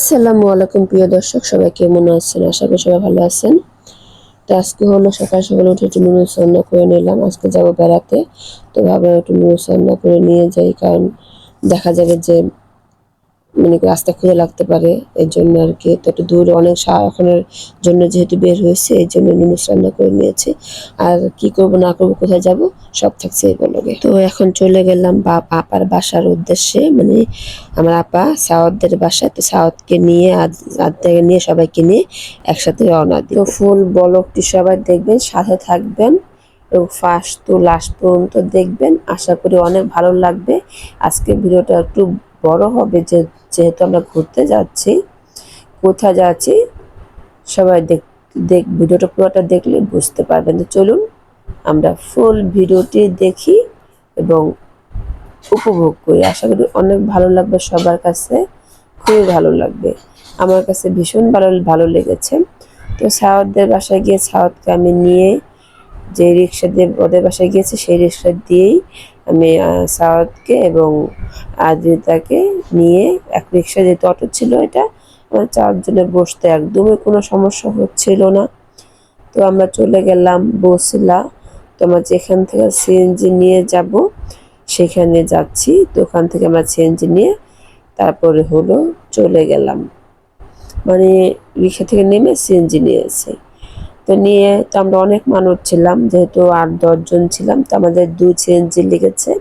আসসালামু আলাইকুম প্রিয় দর্শক, সবাই কেমন আছেন? আশা করি সবাই ভালো আছেন। তো আজকে হলো সকাল সকাল উঠে একটু নুডলস রান্না করে নিলাম। আজকে যাব বেড়াতে। তো ভাবলাম একটু নুডলস রান্না করে নিয়ে যাই, কারণ দেখা যাবে যে মানে রাস্তা খুঁজে লাগতে পারে। এর জন্য আর কি তো একটু দূরে অনেক সারাক্ষণের জন্য যেহেতু বের হয়েছে এই জন্য নুডলস রান্না করে নিয়েছি। আর কি করব, না করব, কোথায় যাব, সব থাকছে এই বলগে তো এখন চলে গেলাম বা আপার বাসার উদ্দেশ্যে। মানে আমার আপা সাওয়াতদের বাসায় তো সাওয়াতকে নিয়ে আদাকে নিয়ে সবাইকে নিয়ে একসাথে রওনা দিই। তো ফুল বলকটি সবাই দেখবেন, সাথে থাকবেন এবং ফার্স্ট টু লাস্ট পর্যন্ত দেখবেন। আশা করি অনেক ভালো লাগবে। আজকে ভিডিওটা একটু বড় হবে যে, যেহেতু আমরা ঘুরতে যাচ্ছি, কোথায় যাচ্ছি, সবাই দেখ দেখ, ভিডিওটা পুরোটা দেখলে বুঝতে পারবেন। তো চলুন, আমরা ফুল ভিডিওটি দেখি এবং উপভোগ করি। আশা করি অনেক ভালো লাগবে সবার কাছে, খুবই ভালো লাগবে। আমার কাছে ভীষণ ভালো ভালো লেগেছে। তো সাওয়াতদের বাসায় গিয়ে সাওয়াতকে আমি নিয়ে যে রিক্সা দিয়ে ওদের বাসায় গিয়েছি, সেই রিক্সা দিয়েই আমি সাওয়াতকে এবং আদ্রিতাকে নিয়ে এক রিক্সা যেহেতু অটো ছিল এটা, আমার চারজনে বসতে একদমই কোনো সমস্যা হচ্ছিল না। তো আমরা চলে গেলাম বসিলা। তো আমরা যেখান থেকে সিএনজি নিয়ে যাব, সেখানে যাচ্ছি। তো ওখান থেকে আমরা সিএনজি নিয়ে তারপরে হলো চলে গেলাম। মানে রিক্সা থেকে নেমে সিএনজি নিয়েছে তো নিয়ে তো আমরা অনেক মানুষ ছিলাম, যেহেতু আট দশজন ছিলাম, তো আমাদের দু সিএনজি লেগেছে।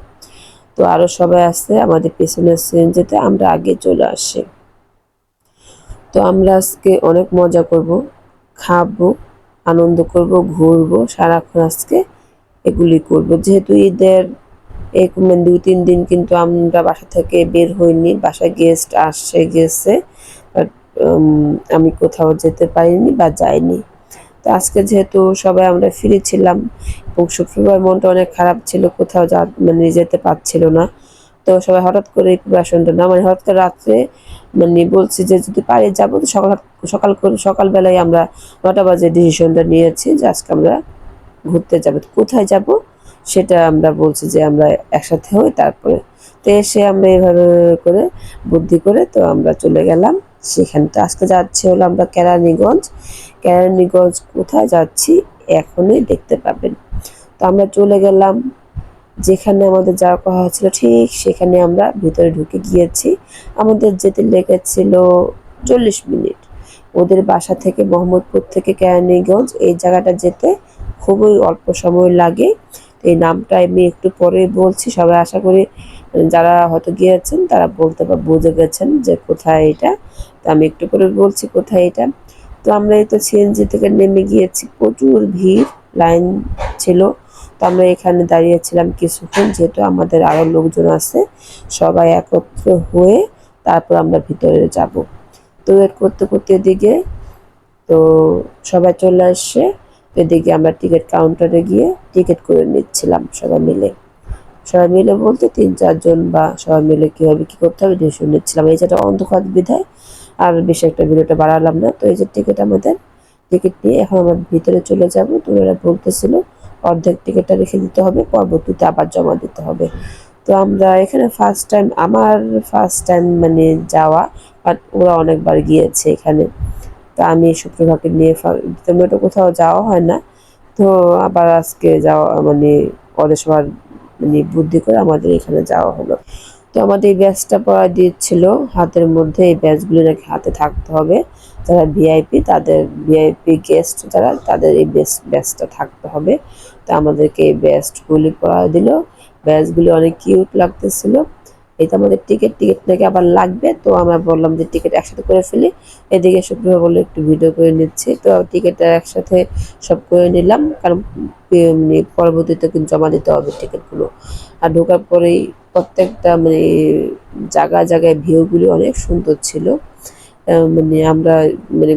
তো আরও সবাই আসছে আমাদের পেছনের সিএনজিতে আমরা আগে চলে আসি। তো আমরা আজকে অনেক মজা করব, খাব, আনন্দ করব, ঘুরবো, সারাক্ষণ আজকে এগুলি করব। যেহেতু ঈদের এক মানে দুই তিন দিন কিন্তু আমরা বাসা থেকে বের হইনি, বাসায় গেস্ট আসছে গেছে আমি কোথাও যেতে পারিনি বা যাইনি। আজকে যেহেতু সবাই আমরা ফিরেছিলাম এবং শুক্রবার মনটা অনেক খারাপ ছিল, কোথাও যা মানে যেতে পারছিল না। তো সবাই হঠাৎ করে প্রিপারেশনটা না মানে হঠাৎ করে রাত্রে মানে বলছি যে যদি পারি যাব তো সকাল সকাল করে সকালবেলায় আমরা নটা বাজে ডিসিশনটা নিয়েছি যে আজকে আমরা ঘুরতে যাব। কোথায় যাব সেটা আমরা বলছি যে আমরা একসাথে হই, তারপরে তো এসে আমরা এভাবে করে বুদ্ধি করে তো আমরা চলে গেলাম। সেখানটা আজকে যাচ্ছি হলো আমরা কেরানীগঞ্জ। কেরানীগঞ্জ কোথায় যাচ্ছি এখনই দেখতে পাবেন। তো আমরা চলে গেলাম। যেখানে আমাদের যাওয়ার কথা হয়েছিল ঠিক সেখানে আমরা ভিতরে ঢুকে গিয়েছি। আমাদের যেতে লেগেছিল চল্লিশ মিনিট। ওদের বাসা থেকে মোহাম্মদপুর থেকে কেরানীগঞ্জ, এই জায়গাটা যেতে খুবই অল্প সময় লাগে। এই নামটা আমি একটু পরে বলছি। সবাই আশা করি যারা হয়তো গিয়েছেন তারা বলতে বা বুঝে গেছেন যে কোথায় এটা। তো আমি একটু করে বলছি কোথায় এটা। তো আমরা এই তো সিএনজি থেকে নেমে গিয়েছি, প্রচুর ভিড়, লাইন ছিল। তো আমরা এখানে দাঁড়িয়েছিলাম কিছুক্ষণ, যেহেতু আমাদের আরও লোকজন আছে, সবাই একত্র হয়ে তারপর আমরা ভিতরে যাব। তো ওয়েট করতে করতে এদিকে, তো সবাই চলে আসছে এদিকে আমরা টিকিট কাউন্টারে গিয়ে টিকিট করে নিচ্ছিলাম সবাই মিলে। সবাই মিলে বলতে তিন চারজন বা সবাই মিলে কীভাবে কী করতে হবে ডিসিশন নিচ্ছিলাম। এই যেটা অন্ধকার বিধায় আর বেশি একটা ভিডিওটা বাড়ালাম না। তো এই যে টিকিট আমাদের টিকিট নিয়ে এখন আমরা ভিতরে চলে যাব। তো ওরা বলতেছিল, অর্ধেক টিকিটটা রেখে দিতে হবে, পরবর্তীতে আবার জমা দিতে হবে। তো আমরা এখানে ফার্স্ট টাইম আমার ফার্স্ট টাইম মানে যাওয়া বাট ওরা অনেকবার গিয়েছে এখানে। তা আমি শুক্রবারকে নিয়ে তেমন এটা কোথাও যাওয়া হয় না। তো আবার আজকে যাওয়া মানে ওদের সবার মানে বুদ্ধি করে আমাদের এখানে যাওয়া হলো। তো আমাদের এই ব্যাচটা দিয়েছিল, হাতের মধ্যে এই ব্যাচগুলো নাকি হাতে থাকতে হবে। যারা ভিআইপি, তাদের ভিআইপি গেস্ট, যারা, তাদের এই বেস্ট ব্যাচটা থাকতে হবে। তো আমাদেরকে এই ব্যাচগুলি পড়া দিল। ব্যাচগুলি অনেক কিউট লাগতেছিল। এটা আমাদের টিকিট টিকিট নাকি আবার লাগবে? তো আমরা বললাম যে টিকিট একসাথে করে ফেলি। এদিকে শুক্রবার বলে একটু ভিডিও করে নিচ্ছি। তো টিকিটটা একসাথে সব করে নিলাম। কারণ মানে পরবর্তীতে কিন্তু জমা দিতে হবে টিকিটগুলো আর ঢোকার পরেই প্রত্যেকটা মানে জায়গায় জায়গায় ভিউগুলি অনেক সুন্দর ছিল। মানে আমরা মানে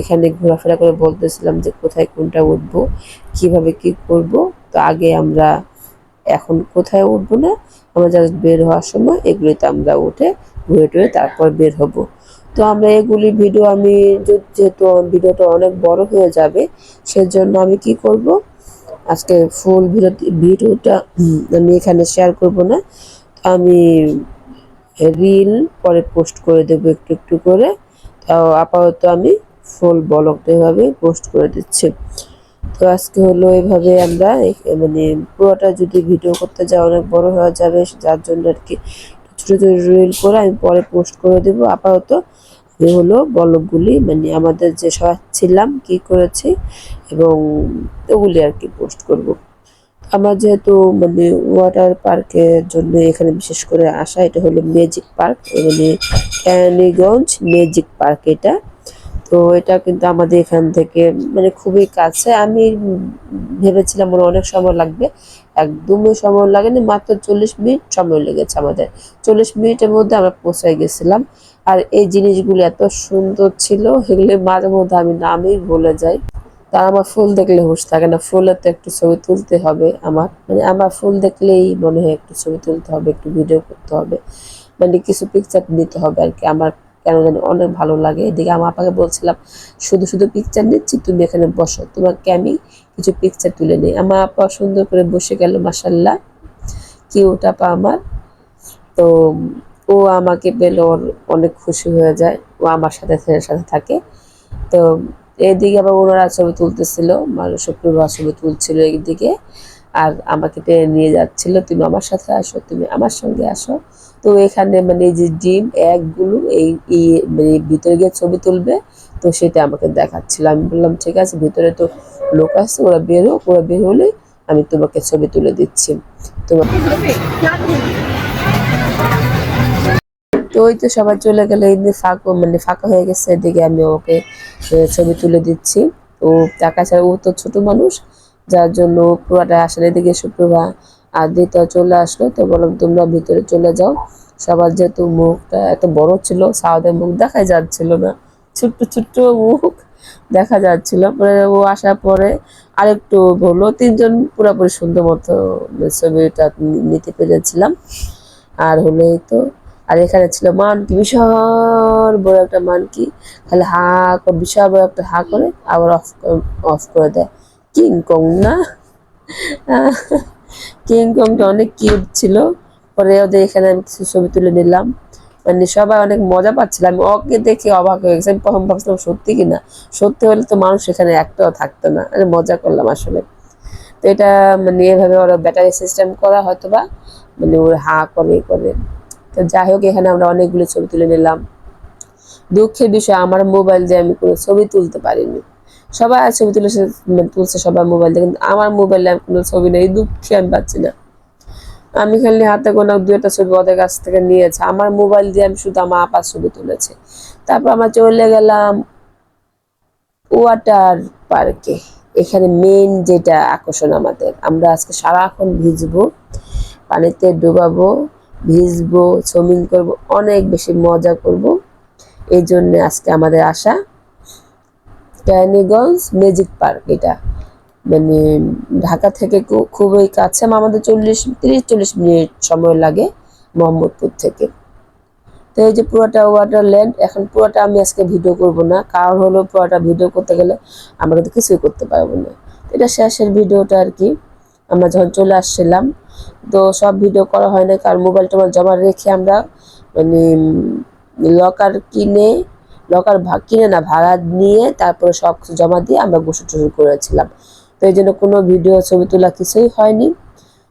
এখানে ঘোরাফেরা করে বলতেছিলাম যে কোথায় কোনটা উঠবো, কীভাবে কি করব। তো আগে আমরা এখন কোথায় উঠবো না আমরা জাস্ট বের হওয়ার সময় এগুলিতে আমরা উঠে ঘুরে টুরে তারপর বের হব। তো আমরা এগুলি ভিডিও আমি যেহেতু ভিডিওটা অনেক বড় হয়ে যাবে, সেজন্য আমি কি করব? আজকে ফুল ভিডিও ভিডিওটা আমি এখানে শেয়ার করব না। আমি রিল পরে পোস্ট করে দেবো একটু একটু করে। আপাতত আমি ফুল ব্লগটা এভাবে পোস্ট করে দিচ্ছি। তো আজকে হলো এভাবে আমরা মানে পুরোটা যদি ভিডিও করতে যাই, অনেক বড় হয়ে যাবে, যার জন্য আর কি ছোটো ছোটো রিল করে আমি পরে পোস্ট করে দেবো। আপাতত এই হলো বলকগুলি মানে আমাদের যে সবাই ছিলাম কি করেছি এবং ওগুলি আর কি পোস্ট করব। আমার যেহেতু মানে ওয়াটার পার্কের জন্য এখানে বিশেষ করে আসা, এটা হলো ম্যাজিক পার্ক মানে ক্যানিগঞ্জ ম্যাজিক পার্ক এটা। তো এটা কিন্তু আমাদের এখান থেকে মানে খুবই কাছে। আমি ভেবেছিলাম হয় অনেক সময় লাগবে। একদমই সময় লাগেনি, মাত্র চল্লিশ মিনিট সময় লেগেছে আমাদের। চল্লিশ মিনিটের মধ্যে আমরা পৌঁছায় গেছিলাম। আর এই জিনিসগুলো এত সুন্দর ছিল, এগুলি মাঝে মধ্যে আমি নামেই ভুলে যাই। তা আমার ফুল দেখলে হুশ থাকে না, ফুলের তো একটু ছবি তুলতে হবে আমার। মানে আমার ফুল দেখলেই মনে হয় একটু ছবি তুলতে হবে, একটু ভিডিও করতে হবে। মানে কিছু পিকচার নিতে হবে আর কি, আমার কেন জানি অনেক ভালো লাগে। এদিকে আমার আপাকে বলছিলাম, শুধু শুধু পিকচার নিচ্ছি, তুমি এখানে বসো। তোমাকে আমি কিছু পিকচার তুলে নিই। আমার আপা সুন্দর করে বসে গেল মাসাল্লাহ কিউট আপা আমার। তো ও আমাকে পেলে ওর অনেক খুশি হয়ে যায়। ও আমার সাথে সাথে থাকে। তো এদিকে আবার ওনারা ছবি তুলতেছিল মানে শুক্রবার ছবি তুলছিল এইদিকে আর আমাকে টেনে নিয়ে যাচ্ছিল, তুমি আমার সাথে আসো, তুমি আমার সঙ্গে আসো। তো এখানে মানে যে ডিম একগুলো এই মানে ভিতরে গিয়ে ছবি তুলবে, তো সেটা আমাকে দেখাচ্ছিল। আমি বললাম, ঠিক আছে, ভিতরে তো লোক আসছে, ওরা বেরো ওরা বের হলে আমি তোমাকে ছবি তুলে দিচ্ছি। তোমার তো ওই তো সবাই চলে গেলে এমনি ফাঁকা মানে ফাঁকা হয়ে গেছে, এদিকে আমি ওকে ছবি তুলে দিচ্ছি। ও টাকা ছাড়া ও তো ছোট মানুষ যার জন্য পুরাটা আসলে এদিকে শুক্রবা আর দ্বিতীয় চলে আসলো। তো বললাম, তোমরা ভিতরে চলে যাও। সবার যেহেতু মুখটা এত বড় ছিল সাউদের মুখ দেখাই যাচ্ছিল না। ছোট্ট ছোট্ট মুখ দেখা যাচ্ছিল। পরে ও আসার পরে আরেকটু হলো তিনজন পুরোপুরি সুন্দর মতো ছবিটা নিতে পেরেছিলাম। আর হলো এই তো। আর এখানে ছিল মানকি বিশাল বড় একটা মানকি খালি হা, বিশাল বড় একটা হা করে আবার অফ অফ করে দেয়। কিংকং না? কিংকংটা অনেক কিউট ছিল। পরে ওদের এখানে আমি কিছু ছবি তুলে নিলাম। মানে সবাই অনেক মজা পাচ্ছিল। আমি ওকে দেখে অবাক হয়ে গেছে। আমি প্রথম ভাবছিলাম, সত্যি কিনা সত্যি হলে তো মানুষ এখানে একটাও থাকতো না। আমি মজা করলাম আসলে। তো এটা মানে এভাবে ওরা ব্যাটারি সিস্টেম করা হয়তো বা মানে ওর হা করে করে। তো যাই হোক, এখানে আমরা অনেকগুলো ছবি তুলে নিলাম। দুঃখের বিষয়, আমার মোবাইল দিয়ে আমি কোনো ছবি তুলতে পারিনি। সবাই ছবি মানে তুলছে সবাই মোবাইল দিয়ে কিন্তু আমার মোবাইলে আমি কোনো ছবি নেই দুঃখে আমি পাচ্ছি না। আমি খালি হাতে কোনো দু একটা ছবি ওদের কাছ থেকে নিয়েছে। আমার মোবাইল দিয়ে আমি শুধু আমার আপার ছবি তুলেছে। তারপর আমরা চলে গেলাম ওয়াটার পার্কে। এখানে মেন যেটা আকর্ষণ আমাদের, আমরা আজকে সারাক্ষণ ভিজবো, পানিতে ডুবাবো, ভিজবো সুইমিং করব, অনেক বেশি মজা করব। এই জন্য আজকে আমাদের আসা ক্যানিগঞ্জ ম্যাজিক পার্ক এটা। মানে ঢাকা থেকে খুবই কাছে আমাদের চল্লিশ, তিরিশ, চল্লিশ মিনিট সময় লাগে মোহাম্মদপুর থেকে। তো এই যে পুরোটা ওয়াটার ওয়াটারল্যান্ড এখন পুরোটা আমি আজকে ভিডিও করব না। কারণ হলো পুরোটা ভিডিও করতে গেলে আমরা তো কিছুই করতে পারব না। এটা শেষের ভিডিওটা আর কি। আমরা যখন চলে আসছিলাম, তো সব ভিডিও করা হয় না কারণ মোবাইলটা আমার জমা রেখে আমরা মানে লকার কিনে লকার ভাগ কিনে না, ভাড়া নিয়ে তারপরে সব জমা দিয়ে আমরা গোসল টোসল করেছিলাম। তো এই জন্য কোনো ভিডিও ছবি তোলা কিছুই হয়নি।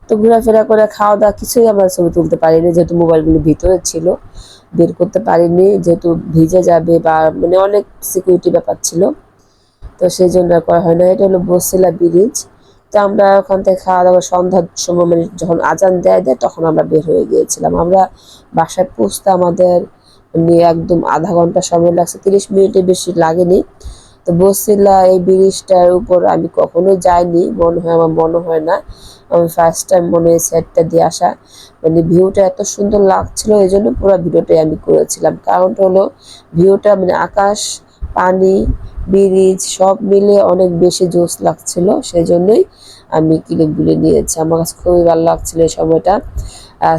তো ঘোরাফেরা করে খাওয়া দাওয়া কিছুই আমরা ছবি তুলতে পারিনি, যেহেতু মোবাইলগুলো ভিতরে ছিল, বের করতে পারিনি, যেহেতু ভিজে যাবে বা মানে অনেক সিকিউরিটি ব্যাপার ছিল। তো সেই জন্য করা হয় না এটা হলো বসিলা ব্রিজ তো আমরা ওখান থেকে খাওয়া দাওয়া, সন্ধ্যার সময় মানে যখন আজান দেয় দেয়, তখন আমরা বের হয়ে গিয়েছিলাম। আমরা বাসায় পৌঁছতে আমাদের মানে একদম আধা ঘণ্টা সময় লাগছে, তিরিশ মিনিটের বেশি লাগেনি। তো বসিলা এই ব্রিজটার উপর, আমি কখনো যাইনি, মনে হয় আমার মনে হয় না। আমি ফার্স্ট টাইম মনে হয় সেটটা দিয়ে আসা। মানে ভিউটা এত সুন্দর লাগছিল, এই জন্য পুরো ভিডিওটাই আমি করেছিলাম। কারণটা হলো, ভিউটা মানে আকাশ, পানি, ব্রিজ সব মিলে অনেক বেশি জোশ লাগছিল সেই জন্যই আমি ক্লিপগুলি নিয়েছি। আমার কাছে খুবই ভালো লাগছিল এই সময়টা।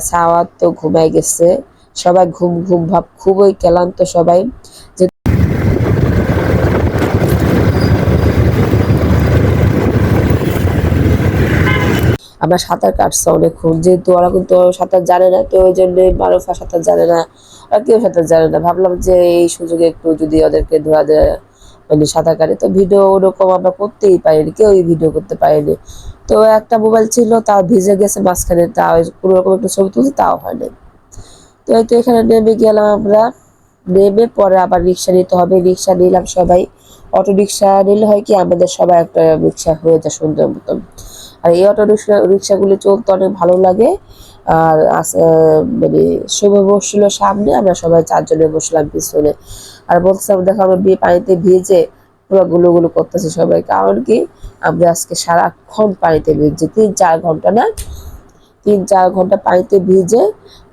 সাওয়ার তো ঘুমাই গেছে। সবাই ঘুম ঘুম ভাব, খুবই ক্লান্ত সবাই। আমরা সাঁতার কাটছে অনেকক্ষণ, যেহেতু ওরা কিন্তু সাঁতার জানে না, তো ওই জন্য মারুফা সাঁতার জানে না আর কেউ সাঁতার জানে না। ভাবলাম যে এই সুযোগে একটু যদি ওদেরকে ধোয়া দেয় মানে সাঁতার কাটে, তো ভিডিও ওরকম আমরা করতেই পারিনি, কেউই ভিডিও করতে পারিনি। তো একটা মোবাইল ছিল, তাও ভিজে গেছে মাঝখানে, তাও কোনো রকম একটা ছবি তুলছে, তাও হয়নি তো এই তো এখানে নেমে গেলাম আমরা। নেমে পরে আবার রিক্সা নিতে হবে। রিক্সা নিলাম সবাই। অটো রিক্সা নিলে হয় কি, আমাদের সবাই একটা রিক্সা হয়ে যায় সুন্দর মতন। আর এই অটো রিক্সা, রিক্সাগুলি চলতে অনেক ভালো লাগে। আর মানে শুভ বসছিল সামনে, আমরা সবাই চারজনে বসলাম পিছনে। আর বলছিলাম দেখো, আমরা বিয়ে পানিতে ভিজে পুরো গুলো গুলো করতেছে সবাই। কারণ কি, আমরা আজকে সারাক্ষণ পানিতে ভিজছি। তিন চার ঘণ্টা না, তিন চার ঘণ্টা পানিতে ভিজে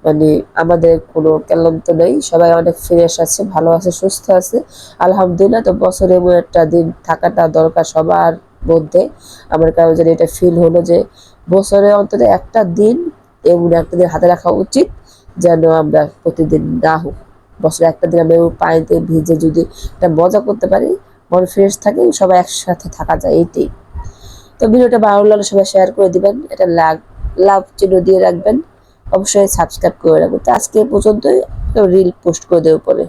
মানে আমাদের কোনো ক্লান্ত নেই, সবাই অনেক ফ্রেশ আছে, ভালো আছে, সুস্থ আছে। আলহামদুলিল্লাহ, তো বছরে একটা দিন থাকাটা দরকার সবার মধ্যে। আমার কারণ যেন এটা ফিল হলো যে বছরে অন্তত একটা দিন এমন একটা দিন হাতে রাখা উচিত যেন আমরা প্রতিদিন না হোক। বছরে একটা দিন আমরা পানিতে ভিজে যদি একটা মজা করতে পারি, মন ফ্রেশ থাকে, সবাই একসাথে থাকা যায়, এইটাই। তো ভিডিওটা ভালো লাগলে সবাই শেয়ার করে দিবেন, এটা লাভ চিহ্ন দিয়ে রাখবেন। অবশ্যই সাবস্ক্রাইব করে রাখব তো আজকে পর্যন্তই। রিল পোস্ট করে দেবো পরে।